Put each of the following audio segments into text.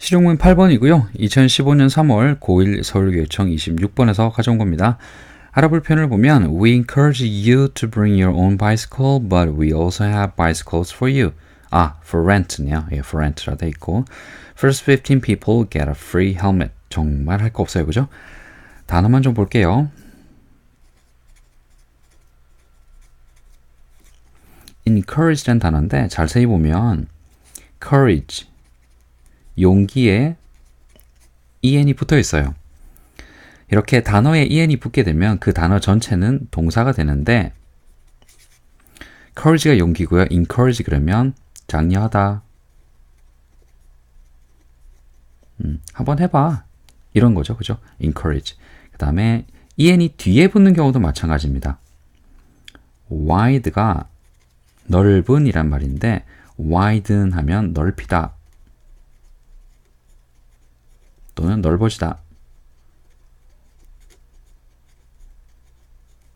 실용문 8번이고요. 2015년 3월 고1 서울교육청 26번에서 가져온 겁니다. 알아볼 표현을 보면 We encourage you to bring your own bicycle, but we also have bicycles for you. 아, for rent네요. 예, for rent라 돼 있고 First 15 people get a free helmet. 정말 할 거 없어요, 그죠? 단어만 좀 볼게요. encourage란 단어인데 자세히 보면 courage 용기에 en이 붙어 있어요. 이렇게 단어에 en이 붙게 되면 그 단어 전체는 동사가 되는데 courage가 용기고요. encourage 그러면 장려하다. 음, 한번 해봐. 이런 거죠. 그죠? encourage. 그 다음에 en이 뒤에 붙는 경우도 마찬가지입니다. wide가 넓은 이란 말인데 widen 하면 넓히다 또는 넓어지다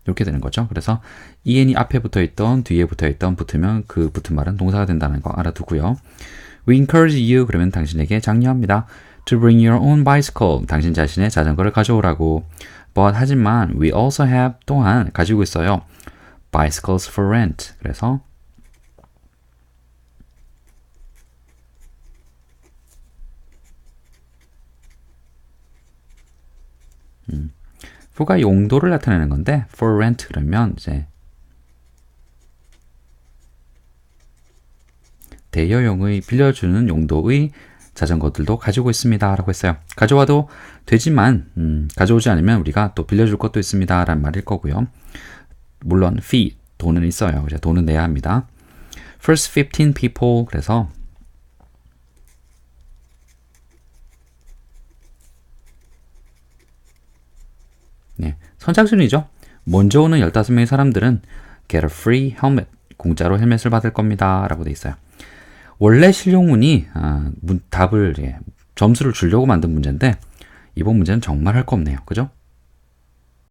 이렇게 되는 거죠. 그래서 en이 앞에 붙어 있던 뒤에 붙어 있던 붙으면 그 붙은 말은 동사가 된다는 거 알아두고요. We encourage you 그러면 당신에게 장려합니다. To bring your own bicycle 당신 자신의 자전거를 가져오라고. But 하지만 we also have 또한 가지고 있어요. Bicycles for rent. 그래서 음. for가 용도를 나타내는 건데 for rent 그러면 이제 대여용의 빌려주는 용도의 자전거들도 가지고 있습니다 라고 했어요. 가져와도 되지만 음, 가져오지 않으면 우리가 또 빌려줄 것도 있습니다 라는 말일 거고요. 물론 fee 돈은 있어요. 그래서 돈은 내야 합니다. first 15 people 그래서 네, 선착순이죠. 먼저 오는 15명의 사람들은 get a free helmet, 공짜로 헬멧을 받을 겁니다. 라고 돼 있어요. 원래 실용문이 아, 문, 답을 예, 점수를 주려고 만든 문제인데 이번 문제는 정말 할 거 없네요. 그죠?